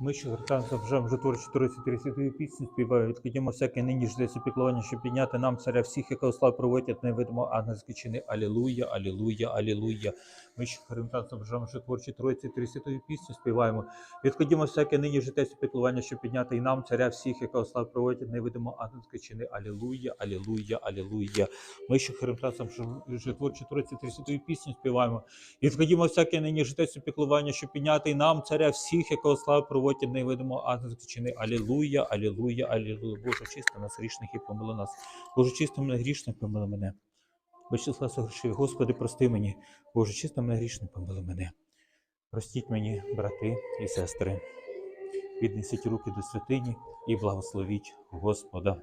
Ми що гартанця вже вже творчі творці святої пісні співають, відкидімо всяке нині ждеться піклування, щоб підняти нам царя всіх, якого слав проводять невидимо ангельські чини. Алілуя, алілуя, алілуя. Ми що гартанця вже вже творчі троїці святої пісні співаємо. Відкидімо всяке нині житеться піклування, щоб підняти і нам царя всіх, якого слав проводять невидимо ангельські чини. Алілуя, алілуя, алілуя. Ми що гартанця вже творчі троїці святої пісні співаємо. Відкладімо всяке нині житецю піклування, щоб підняти і нам, царя всіх, якого слава проводять невидимо ангельські чини. Алілуя, алілуя, алілуя. Боже, чисто нас грішних і помили нас. Боже, чисто мене грішних, помили мене. Без числа согрешив. Господи, прости мені. Боже, чисто мене грішних, помили мене. Простіть мені, брати і сестри. Піднесіть руки до святині і благословіть Господа.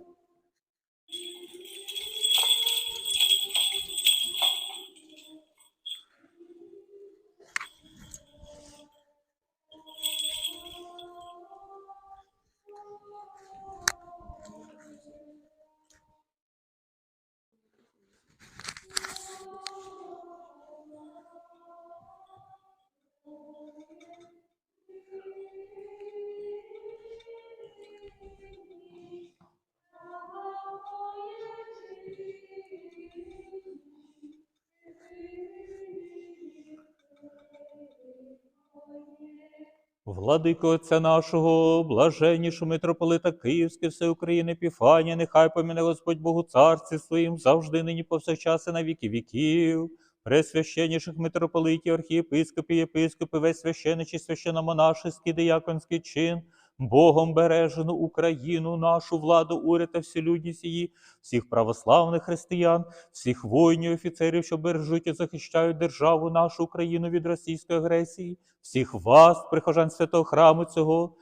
Владико Отця нашого, блаженнішого митрополита Київське, все України, Піфанія, нехай поміне Господь Богу царці своїм, завжди нині повсякчас і на віки віків. Пресвященніших митрополитів, архієпископів, єпископи, весь священичий, священномонашеський, дияконський чин, Богом бережену Україну, нашу владу, уряд та всю людність її, всіх православних християн, всіх воїнів, офіцерів, що бережуть і захищають державу нашу Україну від російської агресії, всіх вас, прихожан святого храму цього,